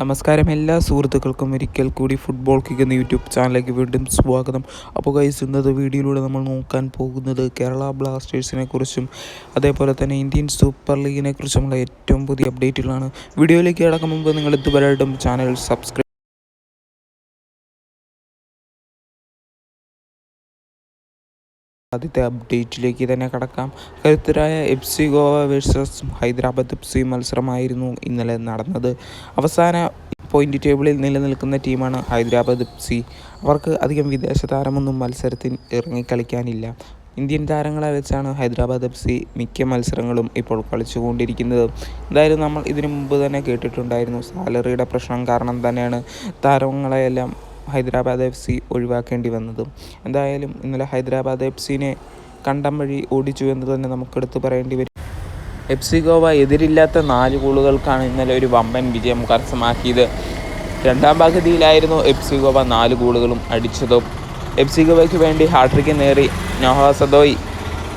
നമസ്കാരം എല്ലാ സുഹൃത്തുക്കൾക്കും ഒരിക്കൽ കൂടി ഫുട്ബോൾ കിക്ക് എന്ന യൂട്യൂബ് ചാനലിലേക്ക് വീണ്ടും സ്വാഗതം. അപ്പോൾ കൈസ് ഇന്നത്തെ വീഡിയോയിലൂടെ നമ്മൾ നോക്കാൻ പോകുന്നത് കേരള ബ്ലാസ്റ്റേഴ്സിനെ കുറിച്ചും അതേപോലെ തന്നെ ഇന്ത്യൻ സൂപ്പർ ലീഗിനെ കുറിച്ചുമുള്ള ഏറ്റവും പുതിയ അപ്ഡേറ്റുകളാണ് വീഡിയോയിലേക്ക് കിടക്കും മുമ്പ് നിങ്ങൾ ഇതുവരെയായിട്ടും ചാനൽ സബ്സ്ക്രൈബ് ആദ്യത്തെ അപ്ഡേറ്റിലേക്ക് തന്നെ കടക്കാം. കരുത്തരായ F C Goa versus Hyderabad F C മത്സരമായിരുന്നു ഇന്നലെ നടന്നത്. അവസാന പോയിന്റ് ടേബിളിൽ നിലനിൽക്കുന്ന ടീമാണ് ഹൈദരാബാദ് എഫ് സി അവർക്ക് അധികം വിദേശ താരമൊന്നും മത്സരത്തിൽ ഇറങ്ങിക്കളിക്കാനില്ല ഇന്ത്യൻ താരങ്ങളെ വെച്ചാണ് ഹൈദരാബാദ് എഫ് സി മിക്ക മത്സരങ്ങളും ഇപ്പോൾ കളിച്ചുകൊണ്ടിരിക്കുന്നത്. എന്തായാലും നമ്മൾ ഇതിനു മുമ്പ് തന്നെ കേട്ടിട്ടുണ്ടായിരുന്നു. സാലറിയുടെ പ്രശ്നം കാരണം തന്നെയാണ് താരങ്ങളെയെല്ലാം ഹൈദരാബാദ് എഫ് സി ഒഴിവാക്കേണ്ടി വന്നതും. എന്തായാലും ഇന്നലെ ഹൈദരാബാദ് എഫ് സിനെ കണ്ടം വഴി ഓടിച്ചു എന്ന് തന്നെ നമുക്കെടുത്ത് പറയേണ്ടി വരും. എഫ് സി ഗോവ എതിരില്ലാത്ത നാല് ഗോളുകൾക്കാണ് ഇന്നലെ ഒരു വമ്പൻ വിജയം കരസ്ഥമാക്കിയത്. രണ്ടാം പകുതിയിലായിരുന്നു എഫ് സി ഗോവ നാല് ഗോളുകളും അടിച്ചതും. എഫ് സി ഗോവയ്ക്ക് വേണ്ടി ഹാട്രിക്ക് നേറി നോഹ സദോയ്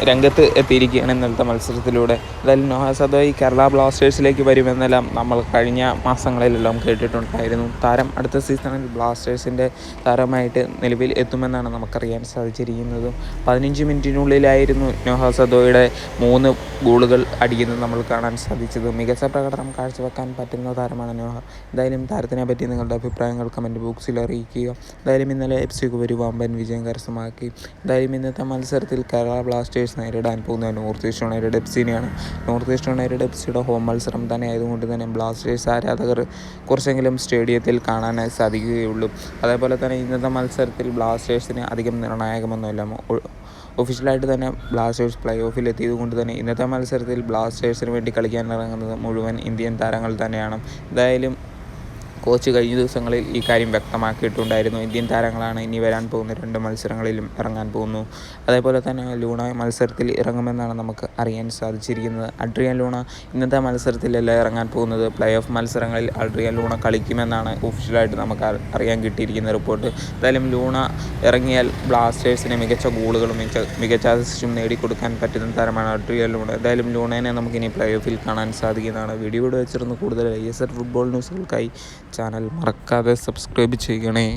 രംഗത്ത് എത്തിയിരിക്കുകയാണ് ഇന്നലത്തെ മത്സരത്തിലൂടെ. എന്തായാലും നോഹ സദോയ് കേരള ബ്ലാസ്റ്റേഴ്സിലേക്ക് വരുമെന്നെല്ലാം നമ്മൾ കഴിഞ്ഞ മാസങ്ങളിലെല്ലാം കേട്ടിട്ടുണ്ടായിരുന്നു. താരം അടുത്ത സീസണിൽ ബ്ലാസ്റ്റേഴ്സിന്റെ താരമായിട്ട് നിലവിൽ എത്തുമെന്നാണ് നമുക്കറിയാൻ സാധിച്ചിരിക്കുന്നത്. പതിനഞ്ച് മിനിറ്റിനുള്ളിലായിരുന്നു നോഹ സദോയുടെ മൂന്ന് ഗോളുകൾ അടിക്കുന്നത് നമ്മൾ കാണാൻ സാധിച്ചത്. മികച്ച പ്രകടനം കാഴ്ചവെക്കാൻ പറ്റുന്ന താരമാണ് നോഹ എന്തായാലും താരത്തിനെ പറ്റി നിങ്ങളുടെ അഭിപ്രായങ്ങൾ കമന്റ് ബോക്സിൽ അറിയിക്കുക. എന്തായാലും ഇന്നലെ എഫ് സിക്ക് ഒരു വമ്പൻ വിജയം കരസ്ഥമാക്കി. എന്തായാലും ഇന്നത്തെ മത്സരത്തിൽ കേരള ബ്ലാസ്റ്റേഴ്സ് നേരിടാൻ പോകുന്നത്. നോർത്ത് ഈസ്റ്റ് യുണൈറ്റഡ് എഫ് സിനെയാണ് നോർത്ത് ഈസ്റ്റ് യുണൈറ്റഡ് എഫ് സിയുടെ ഹോം മത്സരം തന്നെ ആയതുകൊണ്ട് തന്നെ ബ്ലാസ്റ്റേഴ്സ് ആരാധകർ കുറച്ചെങ്കിലും സ്റ്റേഡിയത്തിൽ കാണാനായി സാധിക്കുകയുള്ളൂ. അതേപോലെ തന്നെ ഇന്നത്തെ മത്സരത്തിൽ ബ്ലാസ്റ്റേഴ്സിന് അധികം നിർണായകമൊന്നുമില്ല. ഒഫീഷ്യലായിട്ട് തന്നെ ബ്ലാസ്റ്റേഴ്സ് പ്ലേ ഓഫിൽ എത്തിയത് കൊണ്ട് തന്നെ ഇന്നത്തെ മത്സരത്തിൽ ബ്ലാസ്റ്റേഴ്സിന് വേണ്ടി കളിക്കാൻ ഇറങ്ങുന്നത് മുഴുവൻ ഇന്ത്യൻ താരങ്ങൾ തന്നെയാണ്. എന്തായാലും കോച്ച് കഴിഞ്ഞ ദിവസങ്ങളിൽ ഈ കാര്യം വ്യക്തമാക്കിയിട്ടുണ്ടായിരുന്നു. ഇന്ത്യൻ താരങ്ങളാണ് ഇനി വരാൻ പോകുന്ന രണ്ട് മത്സരങ്ങളിലും ഇറങ്ങാൻ പോകുന്നു. അതേപോലെ തന്നെ ലൂണ മത്സരത്തിൽ ഇറങ്ങുമെന്നാണ് നമുക്ക് അറിയാൻ സാധിച്ചിരിക്കുന്നത്. അഡ്രിയൻ ലൂണ ഇന്നത്തെ മത്സരത്തിലല്ല ഇറങ്ങാൻ പോകുന്നത്. പ്ലേ ഓഫ് മത്സരങ്ങളിൽ അഡ്രിയൻ ലൂണ കളിക്കുമെന്നാണ് ഒഫീഷ്യലായിട്ട് നമുക്ക് അറി- അറിയാൻ കിട്ടിയിരിക്കുന്ന റിപ്പോർട്ട് എന്തായാലും ലൂണ ഇറങ്ങിയാൽ ബ്ലാസ്റ്റേഴ്സിന് മികച്ച ഗോളുകളും മികച്ച മികച്ച അസിസ്റ്റും നേടിക്കൊടുക്കാൻ പറ്റുന്ന താരമാണ് അഡ്രിയൻ ലൂണ. എന്തായാലും ലൂണേനെ നമുക്കിനി പ്ലേ ഓഫിൽ കാണാൻ സാധിക്കുന്നതാണ്. വീഡിയോ ഇവിടെ കൂടുതൽ ഐ എസ് എൽ ഫുട്ബോൾ ന്യൂസുകൾക്കായി ചാനൽ മറക്കാതെ സബ്സ്ക്രൈബ് ചെയ്യണേ.